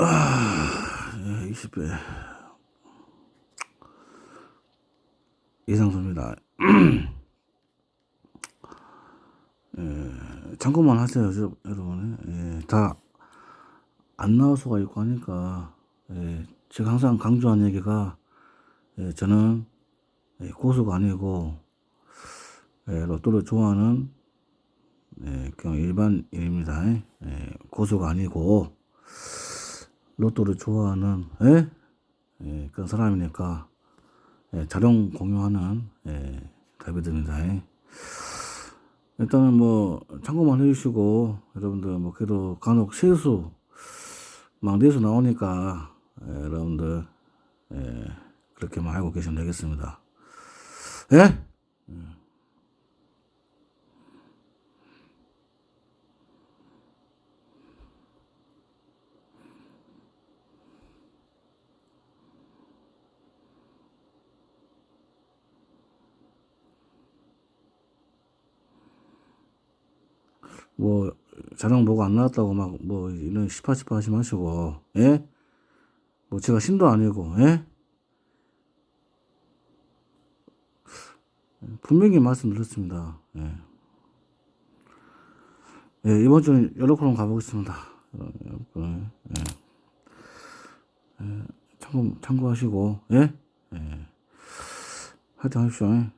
아, 예, 20배. 이상수입니다. 예, 참고만 하세요, 저- 여러분. 예, 다안 나올 수가 있고 하니까, 예, 제가 항상 강조한 얘기가, 예, 저는 예, 고수가 아니고, 예, 로또를 좋아하는, 예, 그냥 일반인입니다. 예, 고수가 아니고, 로또를 좋아하는, 예? 예, 그런 사람이니까, 예, 자룡 공유하는, 예, 다비드입니다. 예. 일단은 뭐, 참고만 해주시고, 여러분들, 뭐, 그래도 간혹 실수, 막 뇌수 나오니까, 예, 여러분들, 예, 그렇게만 알고 계시면 되겠습니다. 예? 뭐, 자랑 보고 안 나왔다고 막, 뭐, 이런 시파시파 하지 마시고, 예? 뭐, 제가 신도 아니고, 예? 분명히 말씀드렸습니다. 예. 예, 이번 주는 여러코로 가보겠습니다. 어, 여러분, 예. 예, 참고, 참고하시고, 예? 예. 하여튼 하십시오. 예.